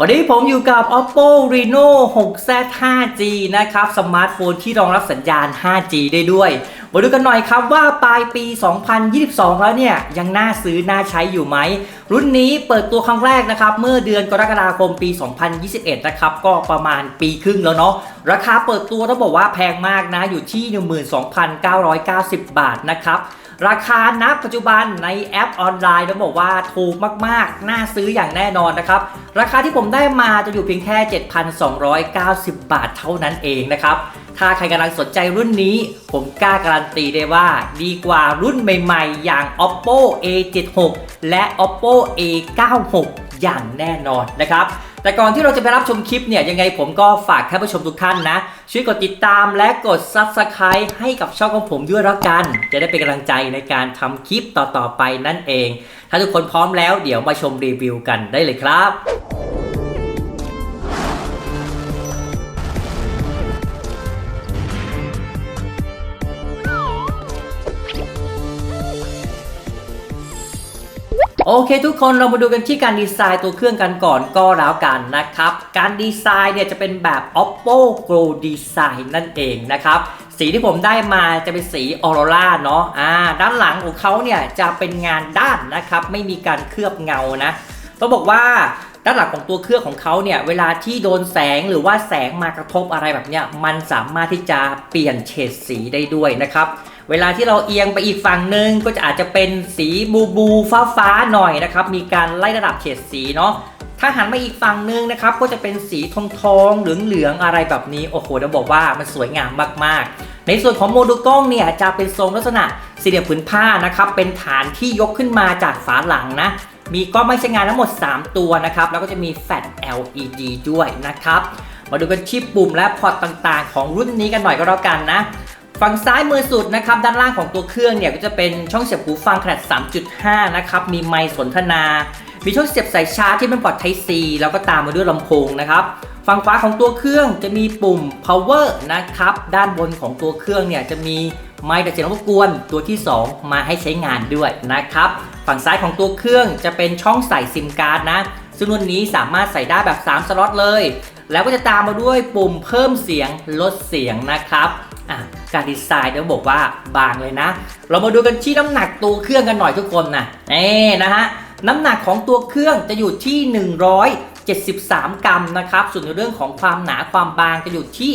วันนี้ผมอยู่กับ oppo reno 6z 5g นะครับ สมาร์ทโฟนที่รองรับสัญญาณ 5g ได้ด้วย มาดูกันหน่อยครับว่าปลายปี 2022 แล้วเนี่ย ยังน่าซื้อ น่าใช้อยู่ไหม รุ่นนี้เปิดตัวครั้งแรกนะครับ เมื่อเดือนกรกฎาคมปี 2021 นะครับ ก็ประมาณปีครึ่งแล้วเนาะ ราคาเปิดตัวต้องบอกว่าแพงมากนะ อยู่ที่ 12,990 บาทนะครับ ราคาณปัจจุบันในแอปออนไลน์ต้องบอกว่าถูกมากๆ น่าซื้ออย่างแน่นอนนะครับ ราคาที่ผมได้มาจะอยู่เพียงแค่ 7,290 บาทเท่านั้นเองนะครับ ถ้าใครกำลังสนใจรุ่นนี้ ผมกล้าการันตีได้ว่าดีกว่ารุ่นใหม่ๆ อย่าง oppo a76 และ oppo a96 อย่างแน่นอนนะครับ แต่ก่อนที่เราจะไปรับชมคลิปเนี่ยยังไงผมก็ฝากท่านผู้ชมทุกท่านนะ ช่วยกดติดตามและกด Subscribe ให้กับช่องของผมด้วยแล้วกัน จะได้เป็นกำลังใจในการทำคลิปต่อๆไปนั่นเอง ถ้าทุกคนพร้อมแล้วเดี๋ยวมาชมรีวิวกันได้เลยครับ โอเค ทุกคนเรามาดูกันที่การดีไซน์ตัวเครื่องกันก่อนก็แล้วกันนะครับ การดีไซน์เนี่ยจะเป็นแบบ oppo grow design นั่นเองนะครับสีที่ผมได้มาจะเป็นสีออโรราเนาะอ่าด้านหลังของเขาเนี่ยจะเป็นงานด้านนะครับ ไม่มีการเคลือบเงานะต้องบอกว่า ด้านหลังของตัวเครื่องของเขาเนี่ยเวลาที่โดนแสงหรือว่าแสงมากระทบอะไรแบบเนี้ยมันสามารถที่จะเปลี่ยนเฉดสีได้ด้วยนะครับเวลาที่เราเอียงไปอีกฝั่งหนึ่งก็จะอาจจะเป็นสีบูบูฟ้าฟ้าหน่อยนะครับมีการไล่ระดับเฉดสีเนาะถ้าหันมาอีกฝั่งหนึงนะครับก็จะเป็นสีทองทองเหลืองเหลืองอะไรแบบนี้โอ้โหจะบอกว่ามันสวยงามมากๆ ในส่วนของโมดูลกล้องเนี่ยจะเป็นทรงลักษณะสี่เหลี่ยมผืนผ้านะครับเป็นฐานที่ยกขึ้นมาจากฝาหลังนะ มีกล้องไม่ใช้งานทั้งหมด 3 ตัวนะครับ แล้วก็จะมีแฟลช LED ด้วยนะครับ มาดูกันที่ปุ่มและพอร์ตต่างๆ ของรุ่นนี้กันหน่อยก็แล้วกันนะฝั่งซ้ายมือสุดนะครับด้านล่างของตัวเครื่องเนี่ยก็จะเป็นช่องเสียบหูฟังขนาด 3.5 นะครับ มีไมค์สนทนา มีช่องเสียบสายชาร์จที่เป็นพอร์ต Type C แล้วก็ตามมาด้วยลำโพงนะครับฝั่งขวาของตัวเครื่องจะมีปุ่ม power นะครับ ด้านบนของตัวเครื่องเนี่ยจะมีไมค์ดักเสียงรบกวนตัวที่ 2 มาให้ใช้งานด้วยนะครับ ฝั่งซ้ายของตัวเครื่องจะเป็นช่องใส่ซิมการ์ดนะ ซึ่งรุ่นนี้สามารถใส่ได้แบบ 3 สล็อตเลย แล้วก็จะตามมาด้วยปุ่มเพิ่มเสียงลดเสียงนะครับการดีไซน์ต้องบอกว่าบางเลยนะ เรามาดูกันที่น้ำหนักตัวเครื่องกันหน่อยทุกคนนะนี่นะฮะน้ำหนักของตัวเครื่องจะอยู่ที่ 173 กรัมนะครับ ส่วนในเรื่องของความหนาความบางจะอยู่ที่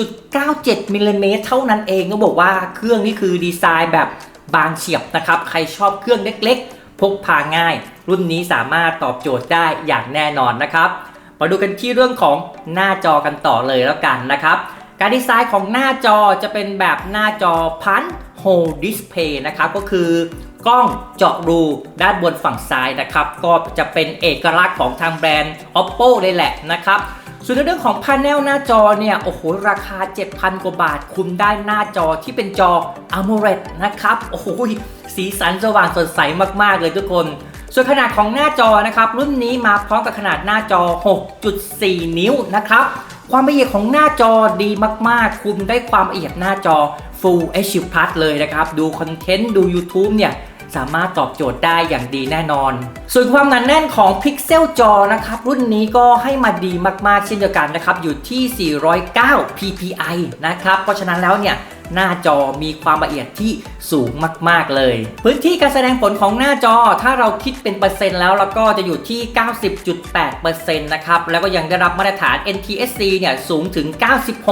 7.97มิลลิเมตรเท่านั้นเองต้องบอกว่าเครื่องนี้คือดีไซน์แบบ บางเฉียบนะครับ ใครชอบเครื่องเล็กๆ พกพาง่าย รุ่นนี้สามารถตอบโจทย์ได้อย่างแน่นอนนะครับ มาดูกันที่เรื่องของหน้าจอกันต่อเลยแล้วกันนะครับ การดีไซน์ของหน้าจอจะเป็นแบบหน้าจอพันโฮดิสเพย์นะครับ ก็คือ กล้องเจาะรูด้านบนฝั่งซ้ายนะครับ ก็จะเป็นเอกลักษณ์ของทางแบรนด์ oppo เลยแหละนะครับส่วนในเรื่องของพาเนลหน้าจอเนี่ย โอ้โห ราคา 7,000 กว่าบาท คุณได้หน้าจอที่เป็นจอ AMOLED นะครับ โอ้โห สีสันสว่างสดใสมาก ๆ เลยทุกคน ส่วนขนาดของหน้าจอนะครับ รุ่นนี้มาพร้อมกับขนาดหน้าจอ 6.4 นิ้วนะครับ ความละเอียดของหน้าจอดีมาก ๆ คุณได้ความละเอียดหน้าจอ Full HD Plus เลยนะครับ ดูคอนเทนต์ ดู YouTube เนี่ย สามารถตอบโจทย์ได้อย่างดีแน่นอน ส่วนความหนาแน่นของพิกเซลจอนะครับ รุ่นนี้ก็ให้มาดีมากๆเช่นเดียวกันนะครับ อยู่ที่ 409 ppi นะครับ เพราะฉะนั้นแล้วเนี่ยหน้าจอมีความละเอียดที่สูงมาก ๆ เลย พื้นที่การแสดงผลของหน้าจอถ้าเราคิดเป็นเปอร์เซ็นต์แล้วแล้วก็จะอยู่ที่ 90.8%นะครับ แล้วก็ยังได้รับมาตรฐาน NTSC เนี่ยสูงถึง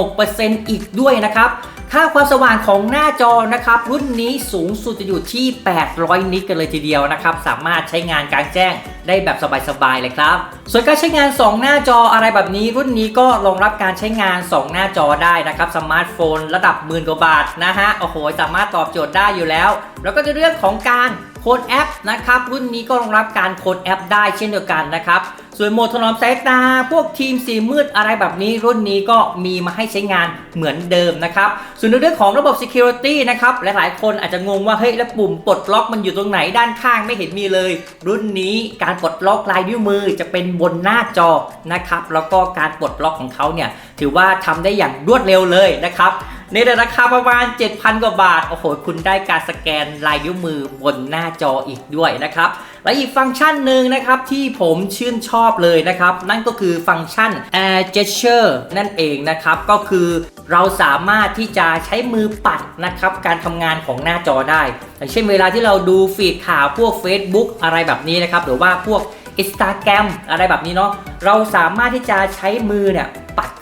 96%อีกด้วยนะครับ ค่าความสว่างของหน้าจอนะครับรุ่นนี้สูงสุดจะอยู่ที่ 800 นิตกันเลยทีเดียวนะครับ สามารถใช้งานกลางแจ้งได้แบบสบายๆเลยครับ ส่วนการใช้งาน 2 หน้าจออะไรแบบนี้ รุ่นนี้ก็รองรับการใช้งาน 2 หน้าจอได้นะครับสมาร์ทโฟน ระดับหมื่นกว่าบาทนะฮะโอ้โหสามารถตอบโจทย์ได้อยู่แล้ว แล้วก็ในเรื่องของการ โค้ดแอปนะครับรุ่นนี้ก็รองรับการโค้ดแอปได้เช่นเดียวกันนะครับส่วนโหมดถนอมสายตา พวกทีมสีมืดอะไรแบบนี้ รุ่นนี้ก็มีมาให้ใช้งานเหมือนเดิมนะครับส่วนเรื่องของระบบ Security นะครับหลายๆ คนอาจจะงงว่าเฮ้ยแล้วปุ่มปลดล็อกมันอยู่ตรงไหนด้านข้างไม่เห็นมีเลย รุ่นนี้การปลดล็อกลายนิ้วมือจะเป็นบนหน้าจอนะครับแล้วก็การปลดล็อกของเขาเนี่ยถือว่าทำได้อย่างรวดเร็วเลยนะครับ ในราคาประมาณ 7,000 กว่าบาท โอ้โห คุณได้การสแกนลายนิ้วมือบนหน้าจออีกด้วยนะครับ และอีกฟังก์ชันหนึ่งนะครับที่ผมชื่นชอบเลยนะครับ นั่นก็คือฟังก์ชัน Air Gesture นั่นเองนะครับ ก็คือเราสามารถที่จะใช้มือปัดนะครับการทำงานของหน้าจอได้อย่างเช่นเวลาที่เราดูฟีดข่าวพวก Facebook อะไรแบบนี้นะครับ หรือว่าพวก Instagram อะไรแบบนี้เนาะเราสามารถที่จะใช้มือเนี่ย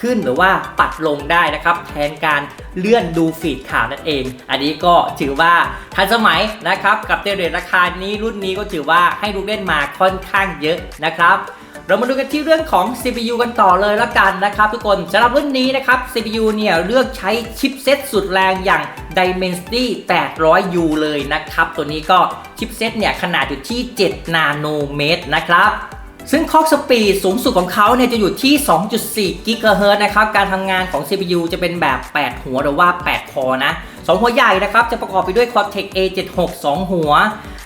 ขึ้นหรือว่าปัดลงได้นะครับ แทนการเลื่อนดูฟีดข่าวนั่นเอง อันนี้ก็ถือว่าทันสมัยนะครับ กับเทเรทราคานี้รุ่นนี้ก็ถือว่าให้ลูกเล่นมาค่อนข้างเยอะนะครับเรามาดูกันที่เรื่องของ CPU กันต่อเลยละกันนะครับทุกคนสำหรับรุ่นนี้นะครับ CPU เนี่ยเลือกใช้ชิปเซตสุดแรงอย่าง Dimensity 800U เลยนะครับ ตัวนี้ก็ชิปเซตเนี่ยขนาดอยู่ที่ 7 นาโนเมตรนะครับ ซึ่งคล็อกสปีดสูงสุดของเขาเนี่ยจะอยู่ที่ 2.4 กิกะเฮิรตซ์นะครับ การทำงานของ CPU จะเป็นแบบ 8 หัวหรือว่า 8 คอนะ 2 หัวใหญ่นะครับ จะประกอบไปด้วย Cortex A76 2 หัว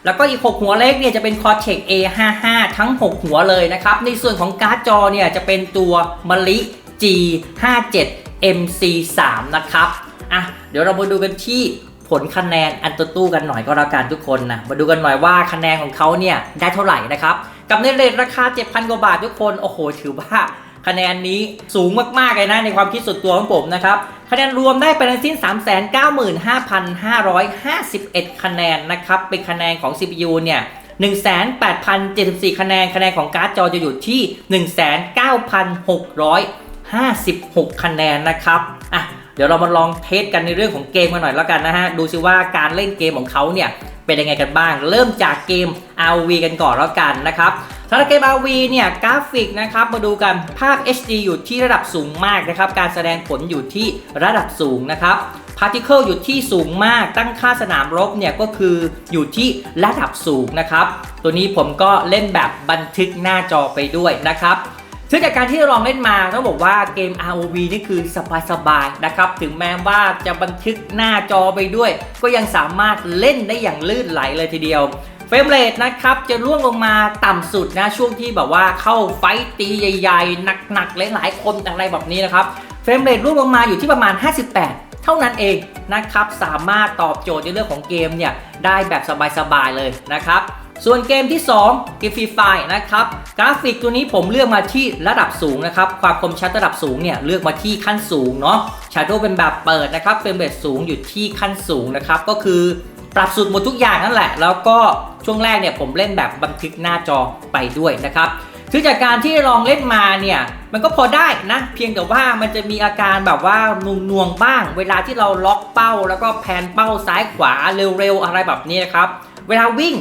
แล้วก็อีก 6 หัวเล็กเนี่ยจะเป็น Cortex A55 ทั้ง 6 หัวเลยนะครับ ในส่วนของการ์ดจอเนี่ยจะเป็นตัวมะลิ G57 MC3 นะครับ อะ เดี๋ยวเรามาดูกันที่ผลคะแนนอันตตู้กันหน่อยก็แล้วกันทุกคนนะ มาดูกันหน่อยว่าคะแนนของเขาเนี่ยได้เท่าไหร่นะครับ กับในเรทราคา 7,000 กว่าบาททุกคน โอ้โห ถือว่าคะแนนนี้สูงมาก ๆ เลยนะ ในความคิดส่วนตัวของผมนะครับ คะแนนรวมได้ไปทั้งสิ้น 395,551 คะแนนนะครับ เป็นคะแนนของ CPU เนี่ย18,074 คะแนน คะแนนของการ์ดจอจะอยู่ที่ 19,656 คะแนนนะครับ อะ เดี๋ยวเรามาลองเทสกันในเรื่องของเกมกันหน่อยแล้วกันนะฮะ ดูซิว่าการเล่นเกมของเขาเนี่ย เป็นยังไงกันบ้าง เริ่มจากเกม RV กันก่อนแล้วกันนะครับสำหรับเกม RV เนี่ยกราฟิกนะครับมาดูกันภาพ HD อยู่ที่ระดับสูงมากนะครับการแสดงผลอยู่ที่ระดับสูงนะครับ Particle อยู่ที่สูงมากตั้งค่าสนามรบเนี่ยก็คืออยู่ที่ระดับสูงนะครับ ตัวนี้ผมก็เล่นแบบบันทึกหน้าจอไปด้วยนะครับ ซึ่งจากการที่ลองเล่นมาต้องบอกว่าเกม ROV นี่คือสบายๆนะครับ ถึงแม้ว่าจะบันทึกหน้าจอไปด้วย ก็ยังสามารถเล่นได้อย่างลื่นไหลเลยทีเดียวเฟรมเรทนะครับจะร่วงลงมาต่ำสุดนะช่วงที่แบบว่าเข้าไฟต์ตีใหญ่ๆ หนักๆหลายๆคนอะไรแบบนี้นะครับเฟรมเรทร่วงลงมาอยู่ที่ประมาณ 58 เท่านั้นเองนะครับสามารถตอบโจทย์ในเรื่องของเกมเนี่ยได้แบบสบายๆเลยนะครับ ส่วนเกมที่2เกมฟรีไฟนะครับกราฟิกตัวนี้ผมเลือกมาที่ระดับสูงนะครับ ความคมชัดระดับสูงเนี่ยเลือกมาที่ขั้นสูงเนาะชาโดว์เป็นแบบเปิดนะครับเฟรมเรทสูงอยู่ที่ขั้นสูงนะครับ ก็คือปรับสุดหมดทุกอย่างนั่นแหละ แล้วก็ช่วงแรกเนี่ยผมเล่นแบบบันทึกหน้าจอไปด้วยนะครับคือจากการที่ลองเล่นมาเนี่ยมันก็พอได้นะ เพียงแต่ว่ามันจะมีอาการแบบว่านุงนวงบ้าง เวลาที่เราล็อกเป้า แล้วก็แพนเป้าซ้ายขวาเร็วๆอะไรแบบนี้นะครับ เวลาวิ่ง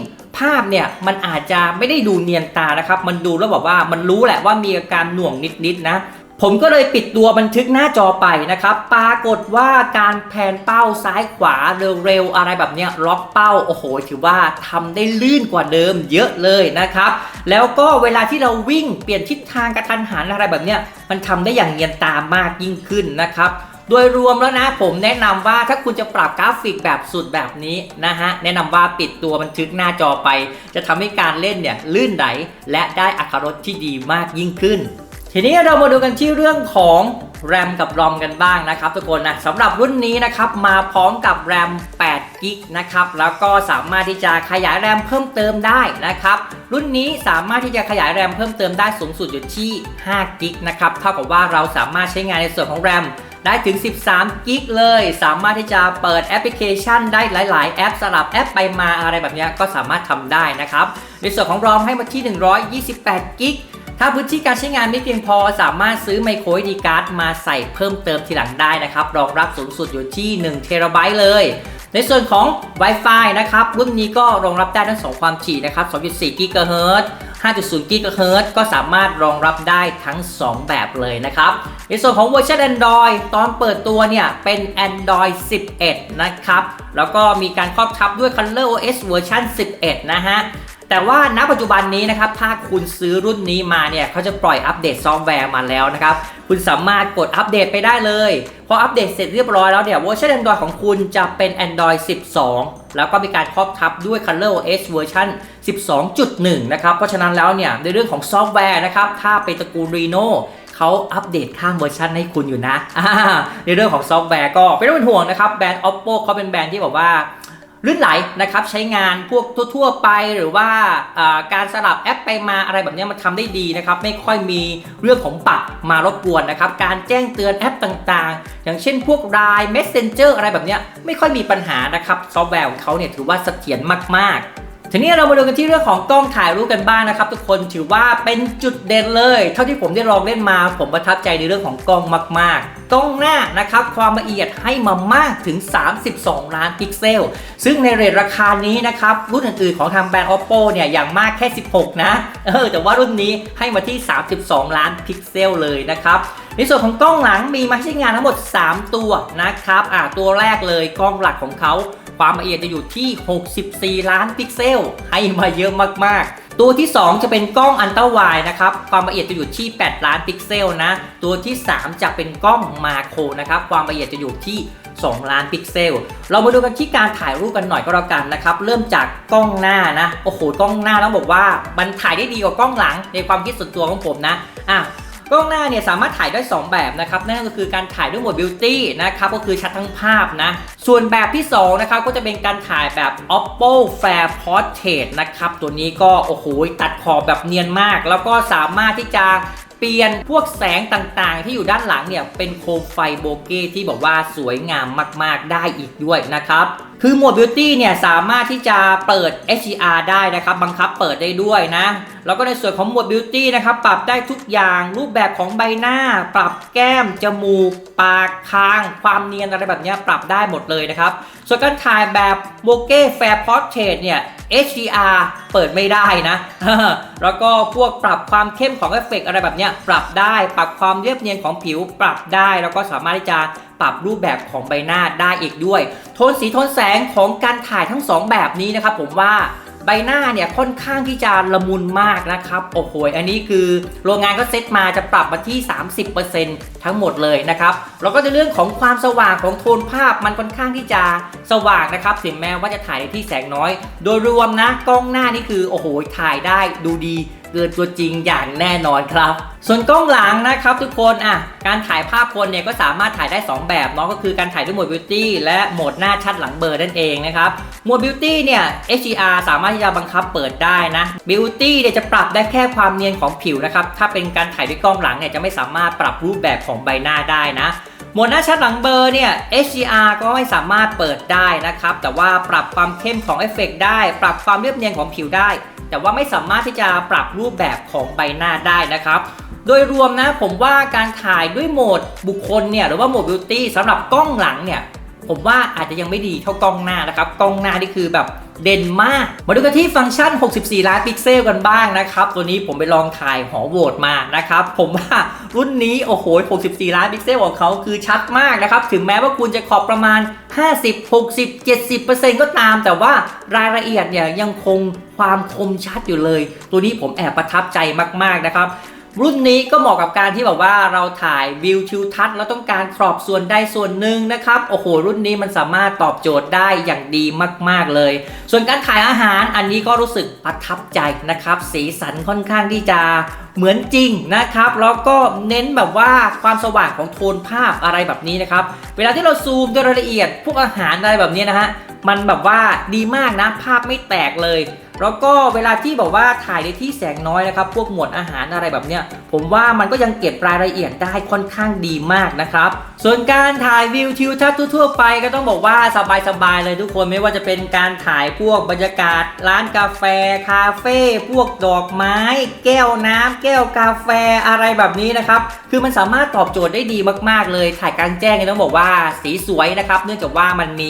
าพเนี่ยมันอาจจะไม่ได้ดูเนียนตานะครับ มันดูแล้วแบบว่ามันรู้แหละว่ามีอาการหน่วงนิดๆนะ ผมก็เลยปิดตัวบันทึกหน้าจอไปนะครับ ปรากฏว่าการแพนเป้าซ้ายขวาเร็วๆอะไรแบบเนี้ยล็อกเป้าโอ้โห ถือว่าทำได้ลื่นกว่าเดิมเยอะเลยนะครับ แล้วก็เวลาที่เราวิ่งเปลี่ยนทิศทางกระทันหันอะไรแบบเนี้ยมันทำได้อย่างเนียนตามากยิ่งขึ้นนะครับ โดยรวมแล้วนะผมแนะนำว่าถ้าคุณจะปรับกราฟิกแบบสุดแบบนี้นะฮะแนะนำว่าปิดตัวบันทึกหน้าจอไป จะทำให้การเล่นเนี่ยลื่นไหลและได้อัตรรสที่ดีมากยิ่งขึ้น ทีนี้เรามาดูกันที่เรื่องของ RAM กับ ROM กันบ้างนะครับทุกคนนะสำหรับรุ่นนี้นะครับมาพร้อมกับ RAM 8 g b นะครับแล้วก็สามารถที่จะขยาย RAM เพิ่มเติมได้นะครับรุ่นนี้สามารถที่จะขยาย RAM เพิ่มเติมได้สูงสุดอยู่ที่5 g b นะครับเท่ากับว่าเราสามารถใช้งานในส่วนของ RAM ได้ถึง 13 กิกเลย สามารถที่จะเปิดแอปพลิเคชันได้หลาย ๆ แอปสลับแอปไปมาอะไรแบบนี้ก็สามารถทำได้นะครับ ในส่วนของ ROM ให้มาที่ 128 กิกถ้าพื้นที่การใช้งานไม่เพียงพอสามารถซื้อไมโครดีการ์ดมาใส่เพิ่มเติมทีหลังได้นะครับ รองรับสูงสุดอยู่ที่1เทราไบต์เลย ในส่วนของ Wi-Fi นะครับ รุ่นนี้ก็รองรับได้ทั้ง 2 ความถี่นะครับ 2.4 กิกะเฮิรตซ์5.0 GHz ก็สามารถรองรับได้ทั้ง 2 แบบเลยนะครับ ในส่วนของเวอร์ชัน Android ตอนเปิดตัวเนี่ย เป็น Android 11 นะครับ แล้วก็มีการครอบทับด้วย Color OS เวอร์ชัน11 นะฮะ แต่ว่าณปัจจุบันนี้นะครับถ้าคุณซื้อรุ่นนี้มาเนี่ยเขาจะปล่อยอัปเดตซอฟต์แวร์มาแล้วนะครับคุณสามารถกดอัปเดตไปได้เลยพออัปเดตเสร็จเรียบร้อยแล้วเนี่ยเวอร์ชัน Android ของคุณจะเป็น Android 12 แล้วก็มีการครอบทับด้วย Color OS เวอร์ชัน12.1 นะครับ เพราะฉะนั้นแล้วเนี่ยในเรื่องของซอฟต์แวร์นะครับถ้าเป็นตระกูล Reno เขาอัปเดตข้ามเวอร์ชันให้คุณอยู่นะ ในเรื่องของซอฟต์แวร์ก็ไม่ต้องเป็นห่วงนะครับแบรนด์ oppo เขาเป็นแบรนด์ที่บอกว่า ลื่นไหลนะครับใช้งานพวกทั่ว ๆ ไปหรือว่าการสลับแอปไปมาอะไรแบบนี้มันทำได้ดีนะครับไม่ค่อยมีเรื่องของปักมารบกวนนะครับการแจ้งเตือนแอปต่างๆ อย่างเช่นพวก Line Messenger อะไรแบบนี้ไม่ค่อยมีปัญหานะครับซอฟต์แวร์ของเขาเนี่ยถือว่าเสถียรมากๆ ทีนี้เรามาดูกันที่เรื่องของกล้องถ่ายรูปกันบ้างนะครับ ทุกคนถือว่าเป็นจุดเด่นเลย เท่าที่ผมได้ลองเล่นมา ผมประทับใจในเรื่องของกล้องมาก ๆ กล้องหน้านะครับความละเอียดให้มามากถึง 32 ล้านพิกเซล ซึ่งในเรทราคานี้นะครับ รุ่นอื่นๆของทางแบรนด์ oppo เนี่ยอย่างมากแค่ 16 นะเออแต่ว่ารุ่นนี้ให้มาที่ 32 ล้านพิกเซลเลยนะครับในส่วนของกล้องหลังมีมาใช้งานทั้งหมด 3 ตัวนะครับอ่าตัวแรกเลยกล้องหลักของเขาความละเอียดจะอยู่ที่ 64 ล้านพิกเซล ให้มาเยอะมากๆ ตัวที่ 2 จะเป็นกล้องอันเตอร์ไวนะครับ ความละเอียดจะอยู่ที่ 8 ล้านพิกเซลนะ ตัวที่ 3 จะเป็นกล้องมาโครนะครับ ความละเอียดจะอยู่ที่ 2 ล้านพิกเซล เรามาดูกันที่การถ่ายรูปกันหน่อยก็แล้วกันนะครับ เริ่มจากกล้องหน้านะ โอ้โห กล้องหน้าต้องบอกว่า มันถ่ายได้ดีกว่ากล้องหลังในความคิดส่วนตัวของผมนะ อะ กล้องหน้าเนี่ยสามารถถ่ายได้ 2 แบบนะครับนั่นก็คือการถ่ายด้วยโหมดบิวตี้นะครับก็คือชัดทั้งภาพนะส่วนแบบที่2นะครับก็จะเป็นการถ่ายแบบ oppo fair portrait นะครับตัวนี้ก็โอ้โหตัดขอบแบบเนียนมาก แล้วก็สามารถที่จะเปลี่ยนพวกแสงต่างๆ ที่อยู่ด้านหลังเนี่ยเป็นโคมไฟโบเก้ที่บอกว่าสวยงามมากๆได้อีกด้วยนะครับ คือโหมด Beauty เนี่ยสามารถที่จะเปิด HDR ได้นะครับ บังคับเปิดได้ด้วยนะ แล้วก็ในส่วนของโหมด Beauty นะครับ ปรับได้ทุกอย่าง รูปแบบของใบหน้า ปรับแก้ม จมูก ปาก คาง ความเนียนอะไรแบบเนี้ยปรับได้หมดเลยนะครับ ส่วนการถ่ายแบบโบเก้แฟร์พอร์เทรตเนี่ย HDR เปิดไม่ได้นะ แล้วก็พวกปรับความเข้มของเอฟเฟกต์อะไรแบบเนี้ยปรับได้ ปรับความเรียบเนียนของผิวปรับได้ แล้วก็สามารถที่จะ ปรับรูปแบบของใบหน้าได้อีกด้วย โทนสีโทนแสงของการถ่ายทั้งสองแบบนี้นะครับผมว่าใบหน้าเนี่ยค่อนข้างที่จะละมุนมากนะครับโอ้โหอันนี้คือโรงงานก็เซตมาจะปรับมาที่ 30%ทั้งหมดเลยนะครับแล้วก็ในเรื่องของความสว่างของโทนภาพมันค่อนข้างที่จะสว่างนะครับถึงแม้ว่าจะถ่ายในที่แสงน้อย โดยรวมนะกล้องหน้านี่คือโอ้โหถ่ายได้ดูดี เกินตัวจริงอย่างแน่นอนครับ ส่วนกล้องหลังนะครับทุกคนอะการถ่ายภาพคนเนี่ยก็สามารถถ่ายได้ 2 แบบเนาะก็คือการถ่ายด้วยโหมด Beauty และโหมดหน้าชัดหลังเบลอนั่นเองนะครับโหมด Beauty เนี่ย HDR สามารถที่จะบังคับเปิดได้นะ Beauty เนี่ยจะปรับได้แค่ความเนียนของผิวนะครับถ้าเป็นการถ่ายด้วยกล้องหลังเนี่ยจะไม่สามารถปรับรูปแบบของใบหน้าได้นะโหมดหน้าชัดหลังเบลอร์เนี่ย HDR ก็ไม่สามารถเปิดได้นะครับ แต่ว่าปรับความเข้มของเอฟเฟกต์ได้ ปรับความเรียบเนียนของผิวได้ แต่ว่าไม่สามารถที่จะปรับรูปแบบของใบหน้าได้นะครับ โดยรวมนะผมว่าการถ่ายด้วยโหมดบุคคลเนี่ยหรือว่าโหมดบิวตี้สำหรับกล้องหลังเนี่ย ผมว่าอาจจะยังไม่ดีเท่ากล้องหน้านะครับ กล้องหน้านี่คือแบบเด่นมาก มาดูกันที่ฟังก์ชัน 64 ล้านพิกเซลกันบ้างนะครับ ตัวนี้ผมไปลองถ่ายหอโหวตมานะครับ ผมว่ารุ่นนี้โอ้โห 64 ล้านพิกเซลของเขาคือชัดมากนะครับ ถึงแม้ว่าคุณจะขอบประมาณ 50 60 70ก็ตาม แต่ว่ารายละเอียดเนี่ยยังคงความคมชัดอยู่เลย ตัวนี้ผมแอบประทับใจมากๆนะครับ รุ่นนี้ก็เหมาะกับการที่แบบว่าเราถ่ายวิวทิวทัศน์แล้วต้องการครอบส่วนใดส่วนหนึ่งนะครับโอ้โห รุ่นนี้มันสามารถตอบโจทย์ได้อย่างดีมากๆเลย ส่วนการถ่ายอาหารอันนี้ก็รู้สึกประทับใจนะครับ สีสันค่อนข้างที่จะเหมือนจริงนะครับ แล้วก็เน้นแบบว่าความสว่างของโทนภาพอะไรแบบนี้นะครับ เวลาที่เราซูมด้วยรายละเอียด พวกอาหารอะไรแบบนี้นะฮะมันแบบว่าดีมากนะภาพไม่แตกเลย แล้วก็เวลาที่บอกว่าถ่ายในที่แสงน้อยนะครับ พวกหมวดอาหารอะไรแบบเนี้ย ผมว่ามันก็ยังเก็บรายละเอียดได้ค่อนข้างดีมากนะครับ ส่วนการถ่ายวิวทิวทัศน์ทั่วๆไปก็ต้องบอกว่าสบายๆเลยทุกคนไม่ว่าจะเป็นการถ่ายพวกบรรยากาศ ร้านกาแฟ คาเฟ่พวกดอกไม้ แก้วน้ำแก้วกาแฟอะไรแบบนี้นะครับ คือมันสามารถตอบโจทย์ได้ดีมาก ๆ เลย ถ่ายกลางแจ้งต้องบอกว่าสีสวยนะครับ เนื่องจากว่ามันมี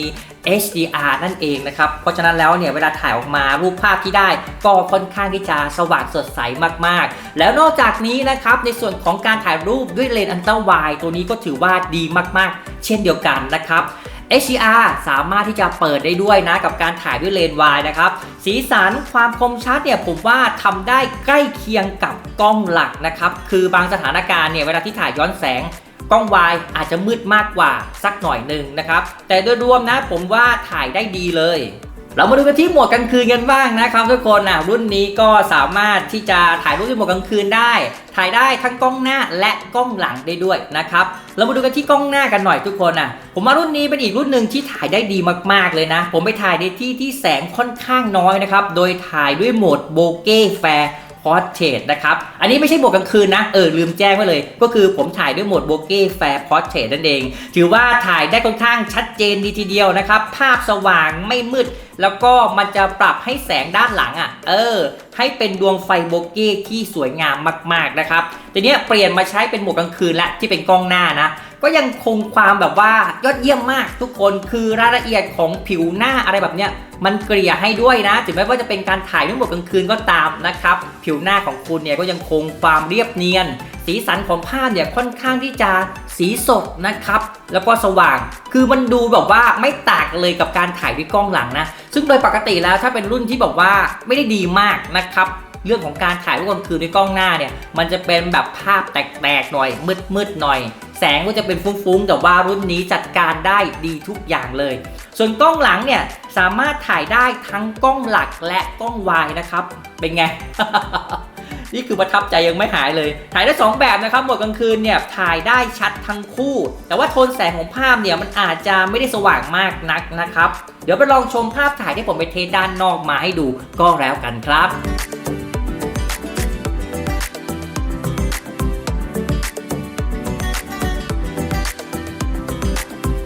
HDR นั่นเองนะครับ เพราะฉะนั้นแล้วเนี่ยเวลาถ่ายออกมารูปภาพที่ได้ ก็ค่อนข้างที่จะสว่างสดใสมากๆ แล้วนอกจากนี้นะครับในส่วนของการถ่ายรูปด้วยเลนส์อันเตอร์ไวตัวนี้ก็ถือว่าดีมากๆ เช่นเดียวกันนะครับ HDR สามารถที่จะเปิดได้ด้วยนะกับการถ่ายด้วยเลนส์วายนะครับ สีสันความคมชัดเนี่ยผมว่าทำได้ใกล้เคียงกับกล้องหลักนะครับ คือบางสถานการณ์เนี่ยเวลาที่ถ่ายย้อนแสง กล้องวายอาจจะมืดมากกว่าสักหน่อยหนึ่งนะครับ แต่โดยรวมนะผมว่าถ่ายได้ดีเลย เรามาดูกันที่โหมดกลางคืนกันบ้างนะครับทุกคนอะรุ่นนี้ก็สามารถที่จะถ่ายรูปในโหมดกลางคืนได้ ถ่ายได้ทั้งกล้องหน้าและกล้องหลังได้ด้วยนะครับเรามาดูกันที่กล้องหน้ากันหน่อยทุกคนอะผมว่ารุ่นนี้เป็นอีกรุ่นหนึ่งที่ถ่ายได้ดีมากๆเลยนะ ผมไปถ่ายในที่ที่แสงค่อนข้างน้อยนะครับโดยถ่ายด้วยโหมดโบเก้แฟร์ พอร์เทรตนะครับ อันนี้ไม่ใช่โหมดกลางคืนนะ เออ ลืมแจ้งไว้เลย ก็คือผมถ่ายด้วยโหมดโบเก้แฟร์พอร์เทรตนั่นเอง ถือว่าถ่ายได้ค่อนข้างชัดเจนดีทีเดียวนะครับ ภาพสว่างไม่มืด แล้วก็มันจะปรับให้แสงด้านหลังอะ่ะ เออ ให้เป็นดวงไฟโบเก้ที่สวยงามมาก ๆนะครับ ทีนี้เปลี่ยนมาใช้เป็นโหมดกลางคืนละที่เป็นกล้องหน้านะ ก็ยังคงความแบบว่ายอดเยี่ยมมากทุกคนคือรายละเอียดของผิวหน้าอะไรแบบเนี้ยมันเกลี่ยให้ด้วยนะ ถึงแม้ว่าจะเป็นการถ่ายด้วยโหมดกลางคืนก็ตามนะครับ ผิวหน้าของคุณเนี่ยก็ยังคงความเรียบเนียน สีสันของภาพเนี่ยค่อนข้างที่จะสีสดนะครับ แล้วก็สว่าง คือมันดูแบบว่าไม่ต่างเลยกับการถ่ายด้วยกล้องหลังนะ ซึ่งโดยปกติแล้วถ้าเป็นรุ่นที่แบบว่าไม่ได้ดีมากนะครับ เรื่องของการถ่ายรูปกลางคืนด้วยกล้องหน้าเนี่ย มันจะเป็นแบบภาพแตกๆหน่อย มืดๆหน่อย แสงก็จะเป็นฟุ้งๆ แต่ว่ารุ่นนี้จัดการได้ดีทุกอย่างเลย ส่วนกล้องหลังเนี่ยสามารถถ่ายได้ทั้งกล้องหลักและกล้องวายนะครับ เป็นไงนี่คือประทับใจยังไม่หายเลย ถ่ายได้ 2 แบบนะครับหมดกลางคืนเนี่ยถ่ายได้ชัดทั้งคู่ แต่ว่าโทนแสงของภาพเนี่ยมันอาจจะไม่ได้สว่างมากนักนะครับ เดี๋ยวไปลองชมภาพถ่ายที่ผมไปเทสด้านนอกมาให้ดูก็แล้วกันครับ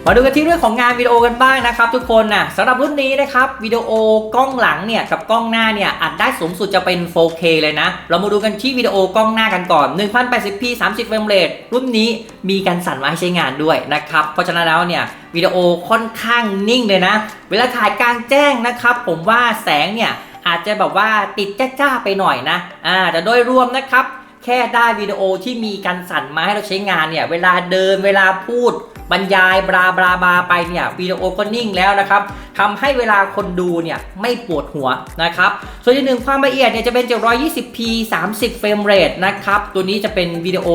มาดูกันที่เรื่องของงานวิดีโอกันบ้างนะครับทุกคนนะสำหรับรุ่นนี้นะครับวิดีโอกล้องหลังเนี่ยกับกล้องหน้าเนี่ยอัดได้สูงสุดจะเป็น 4K เลยนะ เรามาดูกันที่วิดีโอกล้องหน้ากันก่อน 1080p 30เฟรมเรทรุ่นนี้มีการสั่นมาให้ใช้งานด้วยนะครับ เพราะฉะนั้นแล้วเนี่ยวิดีโอค่อนข้างนิ่งเลยนะ เวลาถ่ายกลางแจ้งนะครับ ผมว่าแสงเนี่ยอาจจะแบบว่าติดจ้าๆไปหน่อยนะอ่าแต่โดยรวมนะครับ แค่ได้วิดีโอที่มีการสั่นมาให้เราใช้งานเนี่ย เวลาเดินเวลาพูดบรรยายบลาบลาบลาไปเนี่ยวิดีโอก็นิ่งแล้วนะครับทำให้เวลาคนดูเนี่ยไม่ปวดหัวนะครับ ส่วนที่หนึ่งความละเอียดเนี่ยจะเป็น 720p 30 เฟรมเรทนะครับ ตัวนี้จะเป็นวิดีโอ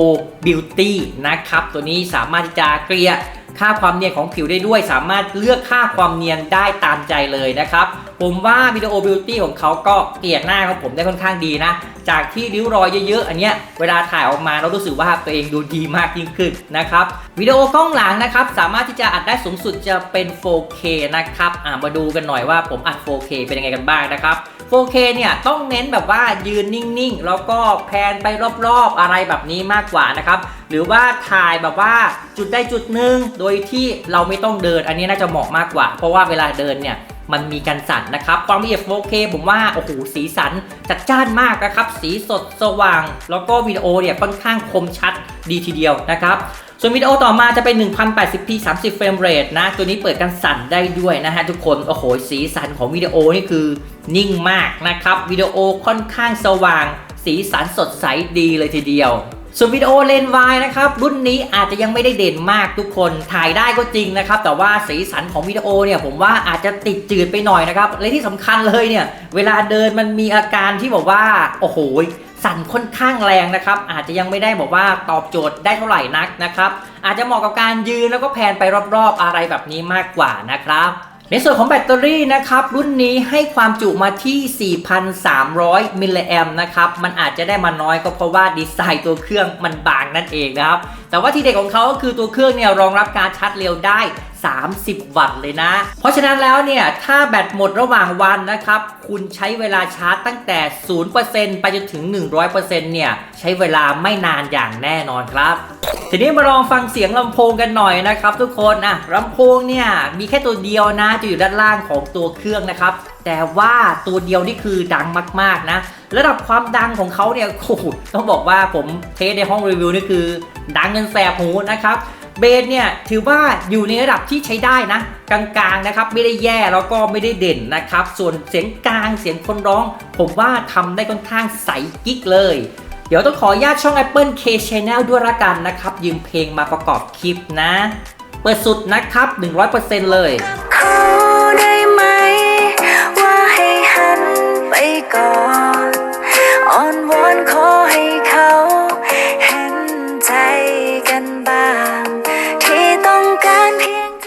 บิวตี้นะครับ ตัวนี้สามารถที่จะเกลี่ย ค่าความเนียนของผิวได้ด้วย สามารถเลือกค่าความเนียนได้ตามใจเลยนะครับ ผมว่าวิดีโอ Beauty ของเขาก็เกลี่ยหน้าของผมได้ค่อนข้างดีนะ จากที่ริ้วรอยเยอะๆ อันเนี้ยเวลาถ่ายออกมาเรารู้สึกว่าตัวเองดูดีมากยิ่งขึ้นนะครับวิดีโอกล้องหลังนะครับสามารถที่จะอัดได้สูงสุดจะเป็น 4K นะครับอ่ามาดูกันหน่อยว่าผมอัด 4K เป็นยังไงกันบ้างนะครับ 4K เนี่ยต้องเน้นแบบว่ายืนนิ่งๆ แล้วก็แพนไปรอบๆอะไรแบบนี้มากกว่านะครับ หรือว่าถ่ายแบบว่าจุดใดจุดหนึ่งโดยที่เราไม่ต้องเดินอันนี้น่าจะเหมาะมากกว่า เพราะว่าเวลาเดินเนี่ยมันมีการสั่นนะครับ ความละเอียด 4K ผมว่า โอ้โห สีสันจัดจ้านมากนะครับ สีสดสว่าง แล้วก็วิดีโอเนี่ยค่อนข้างคมชัดดีทีเดียวนะครับ ส่วนวิดีโอต่อมาจะเป็น 1080p 30 เฟรมเรทนะ ตัวนี้เปิดการสั่นได้ด้วยนะฮะทุกคน โอ้โห สีสันของวิดีโอนี่คือนิ่งมากนะครับ วิดีโอค่อนข้างสว่าง สีสันสดใสดีเลยทีเดียว ส่วนวิดีโอเลนส์วายนะครับ รุ่นนี้อาจจะยังไม่ได้เด่นมากทุกคน ถ่ายได้ก็จริงนะครับ แต่ว่าสีสันของวิดีโอเนี่ยผมว่าอาจจะติดจืดไปหน่อยนะครับ และที่สำคัญเลยเนี่ย เวลาเดินมันมีอาการที่บอกว่า โอ้โห สั่นค่อนข้างแรงนะครับ อาจจะยังไม่ได้บอกว่าตอบโจทย์ได้เท่าไหร่นักนะครับ อาจจะเหมาะกับการยืนแล้วก็แพนไปรอบๆอะไรแบบนี้มากกว่านะครับในส่วนของแบตเตอรี่นะครับรุ่นนี้ให้ความจุมาที่ 4,300 มิลลิแอมนะครับมันอาจจะได้มาน้อยก็เพราะว่าดีไซน์ตัวเครื่องมันบางนั่นเองนะครับแต่ว่าทีเด็ดของเขาก็คือตัวเครื่องเนี่ยรองรับการชาร์จเร็วได้ 30 วัตต์เลยนะ เพราะฉะนั้นแล้วเนี่ย ถ้าแบตหมดระหว่างวันนะครับ คุณใช้เวลาชาร์จตั้งแต่ 0%ไปจนถึง 100%เนี่ย ใช้เวลาไม่นานอย่างแน่นอนครับ ทีนี้มาลองฟังเสียงลำโพงกันหน่อยนะครับทุกคนอะลำโพงเนี่ย มีแค่ตัวเดียวนะจะอยู่ด้านล่างของตัวเครื่องนะครับแต่ว่าตัวเดียวนี่คือดังมาก ๆ นะ ระดับความดังของเขาเนี่ยโอ้โหต้องบอกว่าผมเทสในห้องรีวิวนี่คือ ดังจนแสบหูนะครับ เบสเนี่ยถือว่าอยู่ในระดับที่ใช้ได้นะ กลางๆนะครับไม่ได้แย่แล้วก็ไม่ได้เด่นนะครับ ส่วนเสียงกลางเสียงคนร้อง ผมว่าทำได้ค่อนข้างใสกิ๊กเลย เดี๋ยวต้องขออนุญาตช่อง Apple K Channel ด้วยละกันนะครับ ยืมเพลงมาประกอบคลิปนะ เปิดสุดนะครับ 100%เลยขอได้ไหมว่าให้หันไปก่อนอ้อนวอนขอให้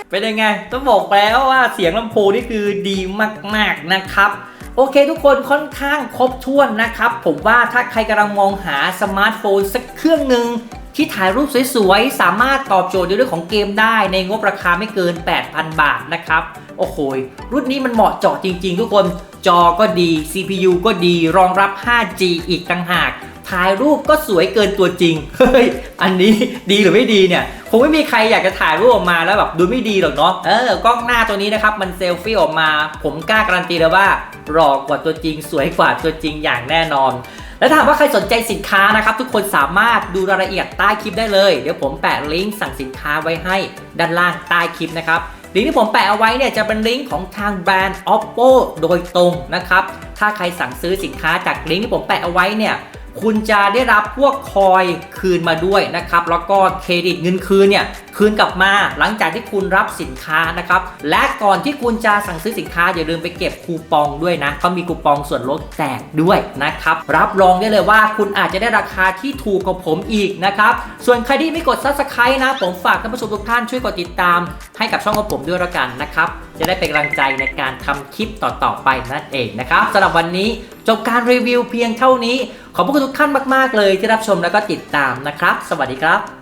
เป็นยังไง ต้องบอกแล้วว่าเสียงลำโพงนี่คือดีมากๆนะครับโอเคทุกคนค่อนข้างครบถ้วนนะครับ ผมว่าถ้าใครกำลังมองหาสมาร์ทโฟนสักเครื่องหนึ่งที่ถ่ายรูปสวยๆ สามารถตอบโจทย์ในเรื่องของเกมได้ในงบราคาไม่เกิน 8,000 บาทนะครับ โอ้โห รุ่นนี้มันเหมาะเจาะจริงๆ ทุกคนจอก็ดี CPU ก็ดีรองรับ 5G อีกต่างหาก ถ่ายรูปก็สวยเกินตัวจริง เฮ้ย อันนี้ดีหรือไม่ดีเนี่ย คงไม่มีใครอยากจะถ่ายรูปออกมาแล้วแบบดูไม่ดีหรอกเนาะ เออ กล้องหน้าตัวนี้นะครับ มันเซลฟี่ออกมา ผมกล้าการันตีเลยว่าหลอกกว่าตัวจริง สวยกว่าตัวจริงอย่างแน่นอน แล้วถ้าหากว่าใครสนใจสินค้านะครับ ทุกคนสามารถดูรายละเอียดใต้คลิปได้เลย เดี๋ยวผมแปะลิงก์สั่งสินค้าไว้ให้ด้านล่างใต้คลิปนะครับลิงก์ที่ผมแปะเอาไว้เนี่ยจะเป็นลิงก์ของทางแบรนด์ oppo โดยตรงนะครับ ถ้าใครสั่งซื้อสินค้าจากลิงก์ที่ผมแปะเอาไว้เนี่ย คุณจะได้รับพวกคอยคืนมาด้วยนะครับ แล้วก็เครดิตเงินคืนเนี่ย คืนกลับมาหลังจากที่คุณรับสินค้านะครับ และก่อนที่คุณจะสั่งซื้อสินค้าอย่าลืมไปเก็บคูปองด้วยนะเขามีคูปองส่วนลดแจกด้วยนะครับ รับรองได้เลยว่าคุณอาจจะได้ราคาที่ถูกกว่าผมอีกนะครับ ส่วนใครที่ไม่กด subscribe นะ ผมฝากท่านผู้ชมทุกท่านช่วยกดติดตาม ให้กับช่องของผมด้วยละกันนะครับ จะได้เป็นกำลังใจในการทำคลิปต่อๆไปนั่นเองนะครับสำหรับวันนี้จบการรีวิวเพียงเท่านี้ ขอบพระคุณทุกท่านมาก ๆ เลยที่รับชมแล้วก็ติดตามนะครับ สวัสดีครับ